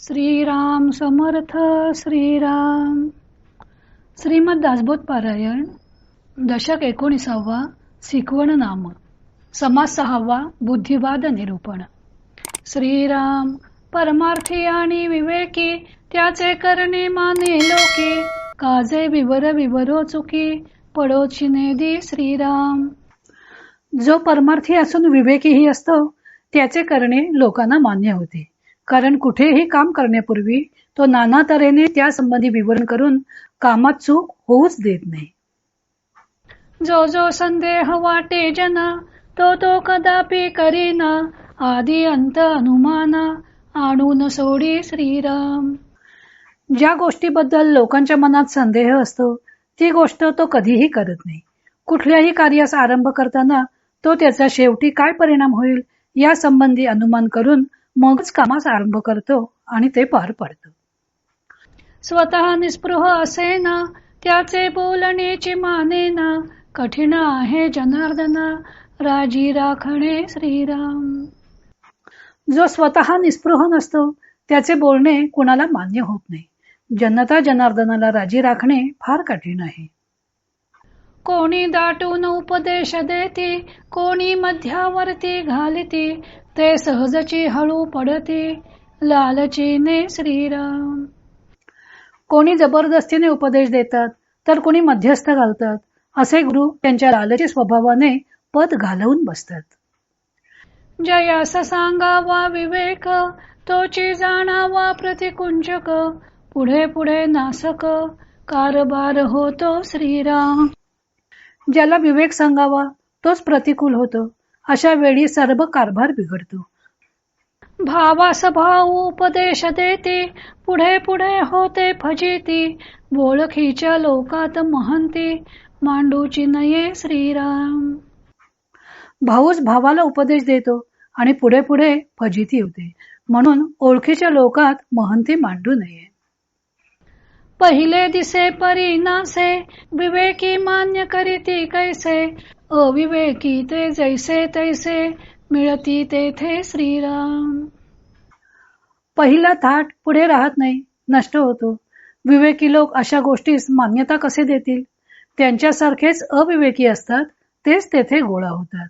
श्रीराम समर्थ श्रीराम. श्रीमद दासबोध पारायण दशक एकोणीसावा शिकवण नाम. समास सहावा बुद्धिवाद निरूपण. श्रीराम परमार्थी आणि विवेकी त्याचे करणे माने लोके. काजे विवर विवरो चुकी पडोची नेदी श्रीराम. जो परमार्थी असून विवेकीही असतो त्याचे करणे लोकांना मान्य होते. कारण कुठेही काम करण्यापूर्वी तो नाना तऱ्हेने त्या संबंधी विवरण करून कामात चूक होऊच देत नाही. जो जो संदेह वाटे जना तो तो कदापि करीना आदी अंत अनुमाना आणून सोडी श्रीराम. ज्या गोष्टीबद्दल लोकांच्या मनात संदेह असतो ती गोष्ट तो कधीही करत नाही. कुठल्याही कार्यास आरंभ करताना तो त्याचा शेवटी काय परिणाम होईल या संबंधी अनुमान करून मगच कामास आरंभ करतो आणि ते पार पडतो. स्वतः निस्पृह असे ना त्याचे बोलण्याची माने ना कठीण आहे जनार्दना राजी राखणे श्रीराम. जो स्वतः निस्पृह नसतो त्याचे बोलणे कुणाला मान्य होत नाही. जनता जनार्दनाला राजी राखणे फार कठीण आहे. कोणी दाटून उपदेश देते कोणी मध्यावरती घालते ते सहजची हळू पडते लालचीने श्रीराम. कोणी जबरदस्तीने उपदेश देतात तर कोणी मध्यस्थ घालतात असे गुरु त्यांच्या लालची स्वभावाने पद घालवून बसतात. जयास सांगावा विवेक तोची जाणावा प्रतिकुंचक पुढे पुढे नासक कारभार होतो श्रीराम. ज्याला विवेक सांगावा तोच प्रतिकूल होतो. अशा वेळी सर्व कारभार बिघडतो. भावासभाव उपदेश देते पुढे पुढे होते फजिती. बोळखीच्या लोकात महंती मांडूची नये श्रीराम. भाऊच भावाला उपदेश देतो आणि पुढे पुढे फजिती होते. म्हणून ओळखीच्या लोकात महंती मांडू नये. पहिले दिसे परिनासे विवेकी मान्य करीती कैसे? अविवेकी ते जैसे तैसे मिळती तेथे श्रीराम. पहिला थाट पुढे राहत नाही नष्ट होतो. विवेकी लोक अशा गोष्टीस मान्यता कसे देतील? त्यांच्यासारखेच अविवेकी असतात तेच तेथे गोळा होतात.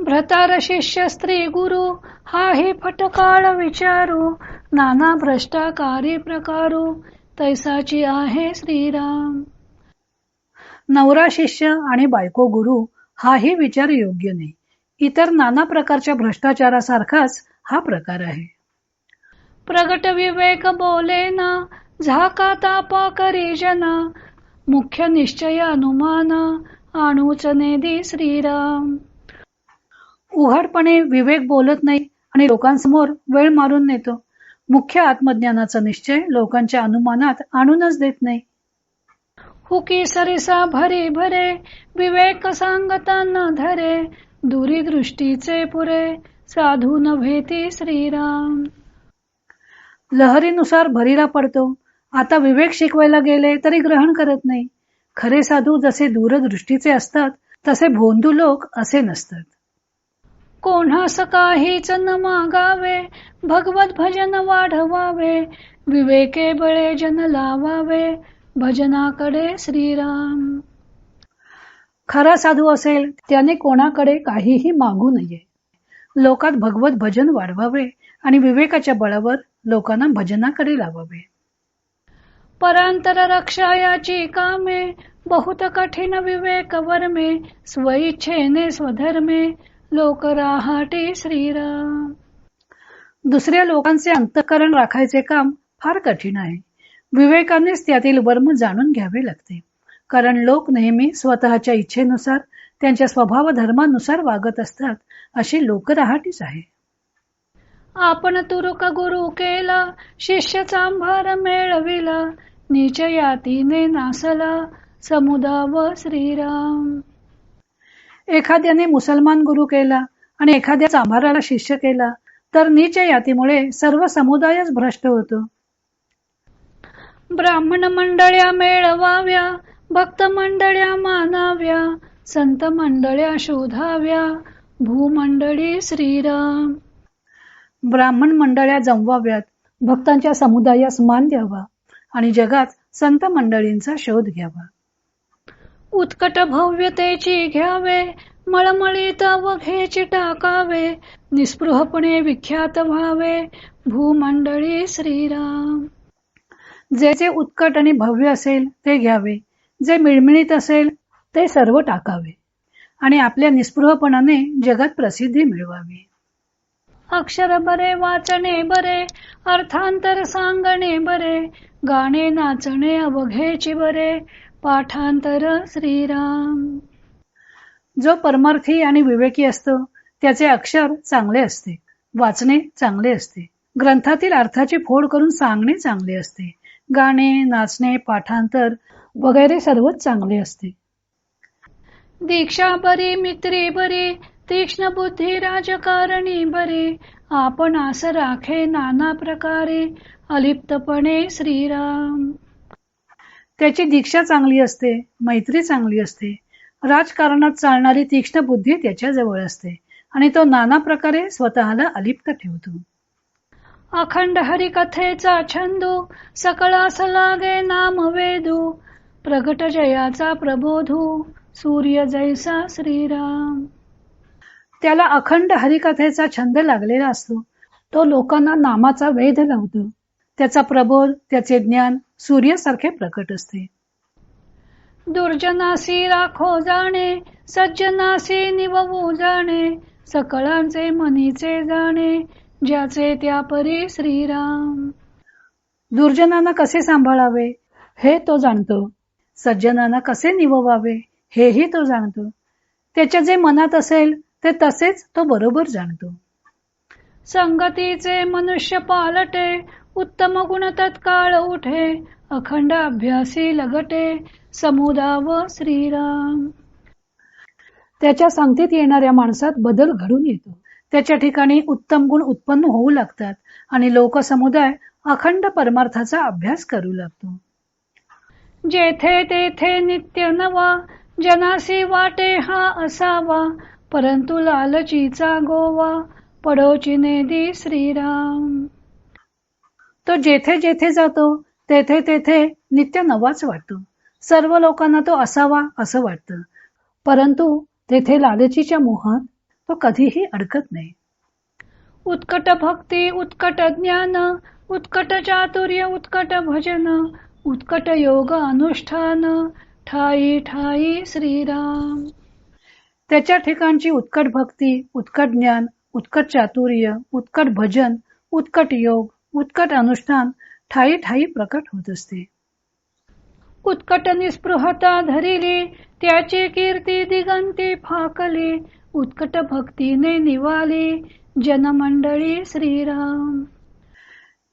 भ्रतार शिष्य स्त्री गुरु हा हे फटकाळ विचारू नाना भ्रष्टाकारी प्रकारू तैसाची आहे श्रीराम. नवरा शिष्य आणि बायको गुरु हाही विचार योग्य नाही. इतर नाना प्रकारच्या भ्रष्टाचारासारखाच हा प्रकार आहे. प्रगट विवेक बोले ना झाका तापा करी जना मुख्य निश्चय अनुमान आणूच नेदी श्रीराम. उघडपणे विवेक बोलत नाही आणि लोकांसमोर वेळ मारून नेतो. मुख्य आत्मज्ञानाचा निश्चय लोकांच्या अनुमानात आणूनच देत नाही. हुकी सरिसा भरी भरे विवेक सांगता न धरे दुरी दृष्टीचे पुरे साधू न भेटी श्रीराम. लहरीनुसार भरीला पडतो. आता विवेक शिकवायला गेले तरी ग्रहण करत नाही. खरे साधू जसे दूरदृष्टीचे असतात तसे भोंदू लोक असे नसतात. कोणास काहीच न मागावे भगवत भजन वाढवावे विवेके बळे जन लावावे. भजनाकडे श्रीराम. खरा साधू असेल त्याने कोणाकडे काहीही मागू नये. लोकात भगवत भजन वाढवावे आणि विवेकाच्या बळावर लोकांना भजनाकडे लावावे. परांतर रक्षायाची कामे बहुत कठीण विवेक वर्मे स्वइच्छेने स्वधर्मे. लोक राहाटे श्रीराम. दुसऱ्या लोकांचे अंतकरण राखायचे काम फार कठीण आहे. विवेकानेच त्यातील वर्म जाणून घ्यावे लागते. कारण लोक नेहमी स्वतःच्या इच्छेनुसार त्यांच्या स्वभाव धर्मानुसार वागत असतात अशी लोकराहाटीच आहे. आपण तुरुक गुरु केला शिष्य चांभार मेळविला नीच यातीने नासला समुदाव श्रीराम. एखाद्याने मुसलमान गुरु केला आणि एखाद्या चांभाराला शिष्य केला तर नीच यातीमुळे सर्व समुदायच भ्रष्ट होतो. ब्राह्मण मंडळ्या मेळवाव्या भक्त मंडळ्या मानाव्या संत मंडळ्या शोधाव्या भूमंडळी श्रीराम. ब्राह्मण मंडळ्या जमवाव्यात भक्तांच्या समुदायास मान द्यावा आणि जगात संत मंडळींचा शोध घ्यावा. उत्कट भव्यतेची घ्यावे मळमळीत वघेची टाकावे निस्पृहपणे विख्यात व्हावे भूमंडळी श्रीराम. जे जे उत्कट आणि भव्य असेल ते घ्यावे जे मिळमिळीत असेल ते सर्व टाकावे आणि आपल्या निस्पृहपणाने जगात प्रसिद्धी मिळवावी. अक्षर बरे वाचणे बरे अर्थांतर सांगणे बरे गाणे नाचणे अवघेची बरे पाठांतर श्रीराम. जो परमार्थी आणि विवेकी असतो त्याचे अक्षर चांगले असते वाचणे चांगले असते ग्रंथातील अर्थाची फोड करून सांगणे चांगले असते गाणे नाचणे पाठांतर वगैरे सर्वच चांगले असते. दीक्षा बरी मित्री बरी तीक्ष्ण बुद्धी राजकारणी बरे आपण आस राखे नाना प्रकारे अलिप्तपणे श्रीराम. त्याची दीक्षा चांगली असते मैत्री चांगली असते राजकारणात चालणारी तीक्ष्ण बुद्धी त्याच्याजवळ असते आणि तो नाना प्रकारे स्वतःला अलिप्त ठेवतो. अखंड हरिकथेचा छंदू सकळास लागे नाम वेदू प्रगट जयाचा प्रबोधू सूर्य जैसा श्रीराम. त्याला अखंड हरिकथेचा छंद लागलेला असतो. तो लोकांना नामाचा वेध लावतो. त्याचा प्रबोध त्याचे ज्ञान सूर्यासारखे प्रकट असते. दुर्जनासी राखो जाणे सज्जनासी निववू जाणे सकळांचे मनीचे जाणे ज्याचे त्या परी श्रीराम. दुर्जनांना कसे सांभाळावे हे तो जाणतो. सज्जनांना कसे निववावे हेही तो जाणतो. त्याच्या जे मनात असेल ते तसेच तो बरोबर जाणतो. संगतीचे मनुष्य पालटे उत्तम गुण तत्काळ उठे अखंड अभ्यासी लगटे समुदाव श्रीराम. त्याच्या संगतीत येणाऱ्या माणसात बदल घडून येतो. त्याच्या ठिकाणी उत्तम गुण उत्पन्न होऊ लागतात आणि लोकसमुदाय अखंड परमार्थाचा अभ्यास करू लागतो. जेथे तेथे नित्य नवा जनासी वाटे हा असावा परंतु लालचीचा गोवा पडोची नेदी श्रीराम. तो जेथे जेथे जातो तेथे तेथे नित्य नवाच वाटतो. सर्व लोकांना तो असावा असं वाटतं. परंतु तेथे लालचीच्या मोहात तो कधीही अडकत नाही. उत्कट भक्ती उत्कट ज्ञान उत्कट चातुर्य उत्कट भजन उत्कट योग अनुष्ठान ठाई ठाई श्रीराम. त्याच्या ठिकाणची उत्कट भक्ती उत्कट ज्ञान उत्कट चातुर्य उत्कट भजन उत्कट योग उत्कट अनुष्ठान ठाई ठाई प्रकट होत असते. उत्कट निस्पृहता धरिली त्याची कीर्ती दिगंती फाकली उत्कट भक्तीने निवाली जनमंडळी श्रीराम.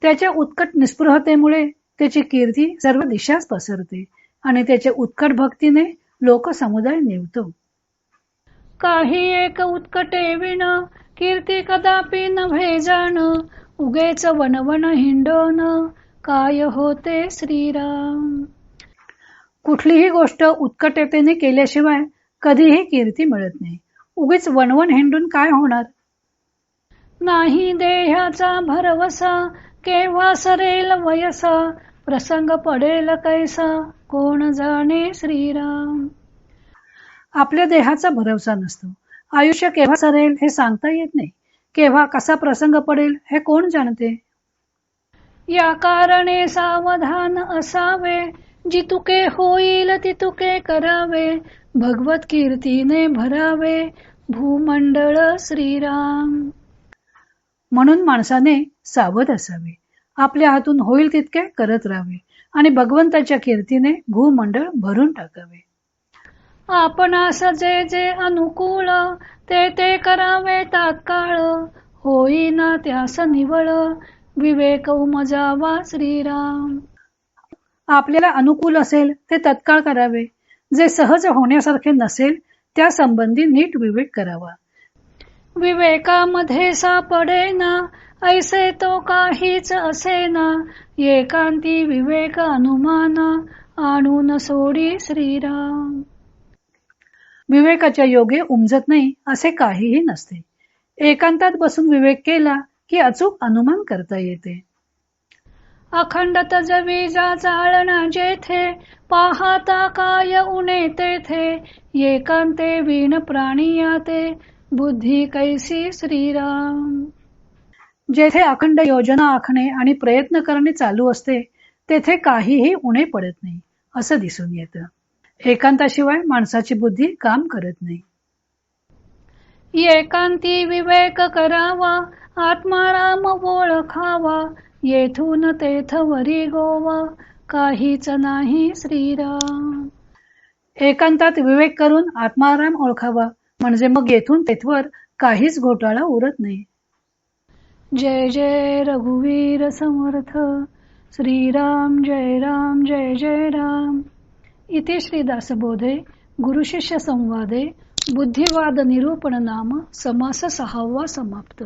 त्याच्या उत्कट निस्पृहतेमुळे त्याची कीर्ती सर्व दिशाच पसरते आणि त्याच्या उत्कट भक्तीने लोक समुदाय निवतो. काही एक उत्कटे विण कीर्ती कदापि नव्हे जाण उगेच वनवन हिंडोन काय होते श्रीराम. कुठलीही गोष्ट उत्कटतेने केल्याशिवाय कधीही कीर्ती मिळत नाही. उगीच वनवन हिंडून काय होणार? नाही देहाचा भरवसा केव्हा सरेल वयसा? प्रसंग पडेल कैसा? कोण जाणे श्रीराम? आपल्या देहाचा भरवसा नसतो. आयुष्य केव्हा सरेल हे सांगता येत नाही. केव्हा कसा प्रसंग पडेल हे कोण जाणते? या कारणे सावधान असावे. जितुके होईल तितुके करावे भगवत कीर्तीने भरावे भूमंडळ श्रीराम. म्हणून माणसाने सावध असावे. आपल्या हातून होईल तितके करत राहावे आणि भगवंताच्या कीर्तीने भूमंडळ भरून टाकावे. आपण जे जे अनुकूल ते ते करावे तात्काळ. होईना त्यास निवळ विवेक उमजावा श्रीराम. आपल्याला अनुकूल असेल ते तत्काळ करावे. जे सहज होण्यासारखे नसेल त्या संबंधी नीट विवेक करावा. विवेकामध्ये सापडे ना ऐसे तो काहीच असे ना एकांती विवेक अनुमान आणून सोडी श्रीराम. विवेकाच्या योगे उमजत नाही असे काहीही नसते. एकांतात बसून विवेक केला की अचूक अनुमान करता येते. अखंडत जवीजा चालना जेथे पाहता काय उणे तेथे एकांते विण प्राणी ते बुद्धी कैसी श्रीराम. जेथे अखंड योजना आखणे आणि प्रयत्न करणे चालू असते तेथे काहीही उणे पडत नाही असं दिसून येतं. एकांताशिवाय माणसाची बुद्धी काम करत नाही. एकांती विवेक करावा आत्माराम ओळखावा येथून तेथ वरी गोवा काहीच नाही श्रीराम एकांतात विवेक करून आत्माराम ओळखावा. म्हणजे मग येथून तेथवर काहीच घोटाळा उरत नाही. जय जय रघुवीर समर्थ. श्रीराम जय राम जय जय राम. इथे श्रीदासबोधे गुरुशिष्य संवादे बुद्धिवाद निरूपण नाम समास सहावा समाप्त.